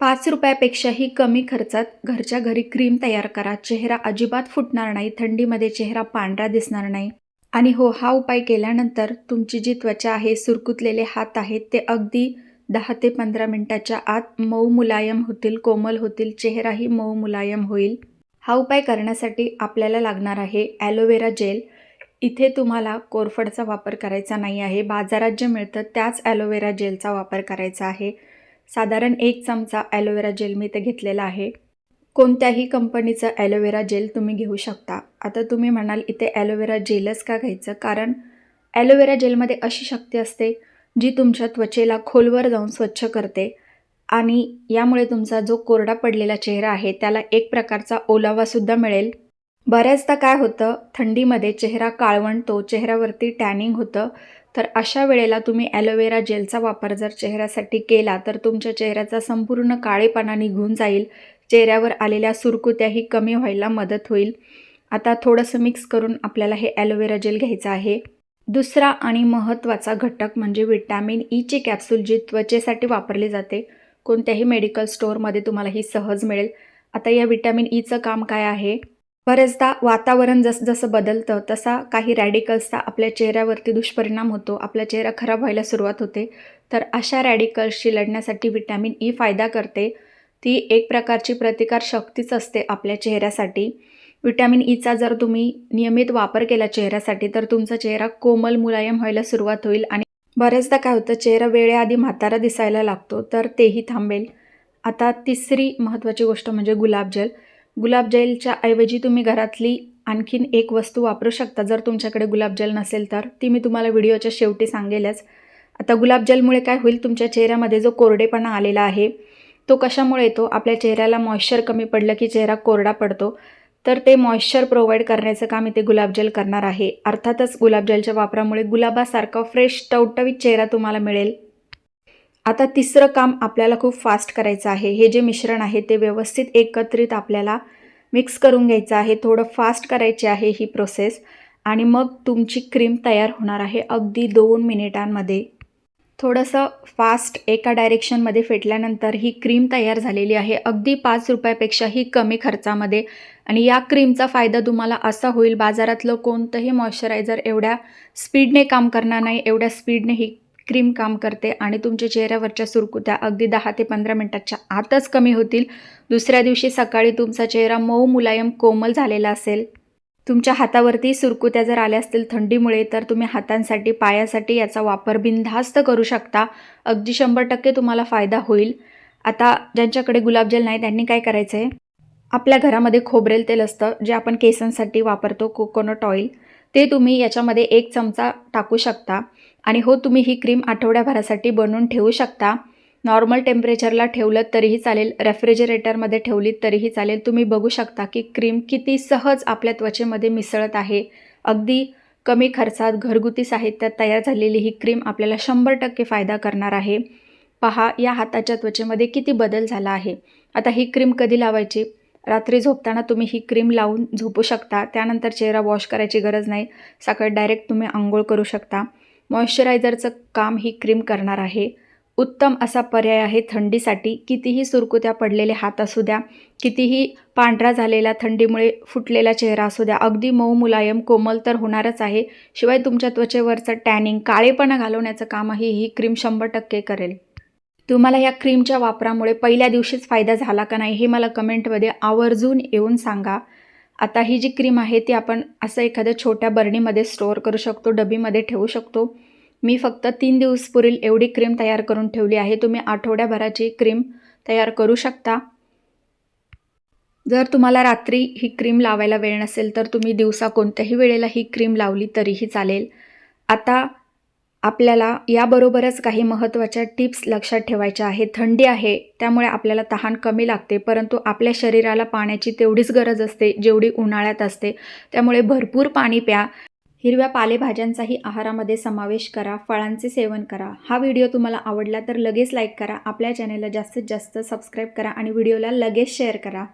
पाच रुपयापेक्षाही कमी खर्चात घरच्या घरी क्रीम तयार करा. चेहरा अजिबात फुटणार नाही थंडीमध्ये चेहरा पांढरा दिसणार नाही. आणि हो हा उपाय केल्यानंतर तुमची जी त्वचा आहे सुरकुतलेले हात आहेत ते अगदी दहा ते पंधरा मिनटाच्या आत मऊ मुलायम होतील कोमल होतील चेहराही मऊ मुलायम होईल. हा उपाय करण्यासाठी आपल्याला लागणार आहे ॲलोवेरा जेल. इथे तुम्हाला कोरफडचा वापर करायचा नाही आहे बाजारात जे मिळतं त्याच ॲलोवेरा जेलचा वापर करायचा आहे. साधारण एक चमचा ॲलोवेरा जेल मी इथे घेतलेला आहे. कोणत्याही कंपनीचं ॲलोवेरा जेल तुम्ही घेऊ शकता. आता तुम्ही म्हणाल इथे ॲलोवेरा जेलच का घ्यायचं? कारण ॲलोवेरा जेलमध्ये अशी शक्ती असते जी तुमच्या त्वचेला खोलवर जाऊन स्वच्छ करते आणि यामुळे तुमचा जो कोरडा पडलेला चेहरा आहे त्याला एक प्रकारचा ओलावासुद्धा मिळेल. बऱ्याचदा काय होतं थंडीमध्ये चेहरा काळवंटतो चेहऱ्यावरती टॅनिंग होतं. तर अशा वेळेला तुम्ही ॲलोवेरा जेलचा वापर जर चेहऱ्यासाठी केला तर तुमच्या चेहऱ्याचा संपूर्ण काळेपणा निघून जाईल. चेहऱ्यावर आलेल्या सुरकुत्याही कमी व्हायला मदत होईल. आता थोडंसं मिक्स करून आपल्याला हे ॲलोवेरा जेल घ्यायचं आहे. दुसरा आणि महत्त्वाचा घटक म्हणजे विटॅमिन ईची कॅप्सूल जी त्वचेसाठी वापरली जाते. कोणत्याही मेडिकल स्टोअरमध्ये तुम्हाला ही सहज मिळेल. आता या विटॅमिन ईचं काम काय आहे? बरेचदा वातावरण जसं जसं बदलतं तसा काही रॅडिकल्सचा आपल्या चेहऱ्यावरती दुष्परिणाम होतो आपला चेहरा खराब व्हायला सुरुवात होते. तर अशा रॅडिकल्सशी लढण्यासाठी विटॅमिन ई e फायदा करते. ती एक प्रकारची प्रतिकार शक्तीच असते आपल्या चेहऱ्यासाठी. विटॅमिन ईचा e जर तुम्ही नियमित वापर केला चेहऱ्यासाठी तर तुमचा चेहरा कोमल मुलायम व्हायला सुरुवात होईल आणि बऱ्याचदा काय होतं चेहरा वेळेआधी म्हातारा दिसायला लागतो तर तेही थांबेल. आता तिसरी महत्त्वाची गोष्ट म्हणजे गुलाबजल. गुलाबजलच्या ऐवजी तुम्ही घरातली आणखीन एक वस्तू वापरू शकता. जर तुमच्याकडे गुलाबजल नसेल तर. ती मी तुम्हाला व्हिडिओच्या शेवटी सांगेलच. आता गुलाबजलमुळे काय होईल? तुमच्या चेहऱ्यामध्ये जो कोरडेपणा आलेला आहे तो कशामुळे येतो? आपल्या चेहऱ्याला मॉइश्चर कमी पडलं की चेहरा कोरडा पडतो. तर ते मॉइश्चर प्रोव्हाइड करण्याचं काम इथे गुलाबजल करणार आहे. अर्थातच गुलाबजलच्या वापरामुळे गुलाबासारखा फ्रेश टवटवीत चेहरा तुम्हाला मिळेल. आता तिसरं काम आपल्याला खूप फास्ट करायचं आहे. हे जे मिश्रण आहे ते व्यवस्थित एकत्रित आपल्याला मिक्स करून घ्यायचं आहे थोडं फास्ट करायची आहे ही प्रोसेस आणि मग तुमची क्रीम तयार होणार आहे अगदी दोन मिनिटांमध्ये. थोडंसं फास्ट एका डायरेक्शनमध्ये फेटल्यानंतर ही क्रीम तयार झालेली आहे. अगदी पाच रुपयापेक्षाही कमी खर्चामध्ये आणि या क्रीमचा फायदा तुम्हाला असा होईल बाजारातलं कोणतंही मॉइश्चरायझर एवढ्या स्पीडने काम करणार नाही एवढ्या स्पीडने ही क्रीम काम करते आणि तुमच्या चेहऱ्यावरच्या सुरकुत्या अगदी दहा ते पंधरा मिनटाच्या आतच कमी होतील. दुसऱ्या दिवशी सकाळी तुमचा चेहरा मऊ मुलायम कोमल झालेला असेल. तुमच्या हातावरती सुरकुत्या जर आल्या असतील थंडीमुळे तर तुम्ही हातांसाठी पायासाठी याचा वापर बिनधास्त करू शकता. अगदी शंभर टक्के तुम्हाला फायदा होईल. आता ज्यांच्याकडे गुलाबजल नाही त्यांनी काय करायचं आहे आपल्या घरामध्ये खोबरेल तेल असतं जे आपण केसांसाठी वापरतो कोकोनट ऑइल. ते तुम्ही याच्यामध्ये एक चमचा टाकू शकता. आणि हो तुम्ही ही क्रीम आठवड्याभरासाठी बनवून ठेवू शकता. नॉर्मल टेम्परेचरला ठेवलं तरीही चालेल. रेफ्रिजरेटरमध्ये ठेवलीत तरीही चालेल. तुम्ही बघू शकता की क्रीम किती सहज आपल्या त्वचेमध्ये मिसळत आहे. अगदी कमी खर्चात घरगुती साहित्यात तयार झालेली ही क्रीम आपल्याला शंभर टक्के फायदा करणार आहे. पहा या हाताच्या त्वचेमध्ये किती बदल झाला आहे. आता ही क्रीम कधी लावायची? रात्री झोपताना तुम्ही ही क्रीम लावून झोपू शकता. त्यानंतर चेहरा वॉश करायची गरज नाही. सकाळी डायरेक्ट तुम्ही आंघोळ करू शकता. मॉइश्चरायझरचं काम ही क्रीम करणार आहे. उत्तम असा पर्याय आहे थंडीसाठी. कितीही सुरकुत्या पडलेले हात असू द्या कितीही पांढरा झालेला थंडीमुळे फुटलेला चेहरा असू द्या अगदी मऊ मुलायम कोमल तर होणारच आहे. शिवाय तुमच्या त्वचेवरचं टॅनिंग काळेपणा घालवण्याचं कामही ही क्रीम शंभर टक्के करेल. तुम्हाला या क्रीमच्या वापरामुळे पहिल्या दिवशीच फायदा झाला का नाही हे मला कमेंटमध्ये आवर्जून येऊन सांगा. आता ही जी क्रीम आहे ती आपण असं एखाद्या छोट्या बरणीमध्ये स्टोअर करू शकतो डबीमध्ये ठेवू शकतो. मी फक्त तीन दिवस एवढी क्रीम तयार करून ठेवली आहे. तुम्ही आठवड्याभराची क्रीम तयार करू शकता. जर तुम्हाला रात्री ही क्रीम लावायला वेळ नसेल तर तुम्ही दिवसा कोणत्याही वेळेला ही क्रीम लावली तरीही चालेल. आता आपल्याला याबरोबरच काही महत्त्वाच्या टिप्स लक्षात ठेवायच्या आहे थंडी आहे त्यामुळे आपल्याला तहान कमी लागते परंतु आपल्या शरीराला पाण्याची तेवढीच गरज असते जेवढी उन्हाळ्यात असते. त्यामुळे भरपूर पाणी प्या. हिरव्या पालेभाज्यांचाही आहारामध्ये समावेश करा फळांचे सेवन करा. हा व्हिडिओ तुम्हाला आवडला तर लगेच लाईक करा आपल्या चॅनेलला जास्तीत जास्त सबस्क्राईब करा आणि व्हिडिओला लगेच शेअर करा.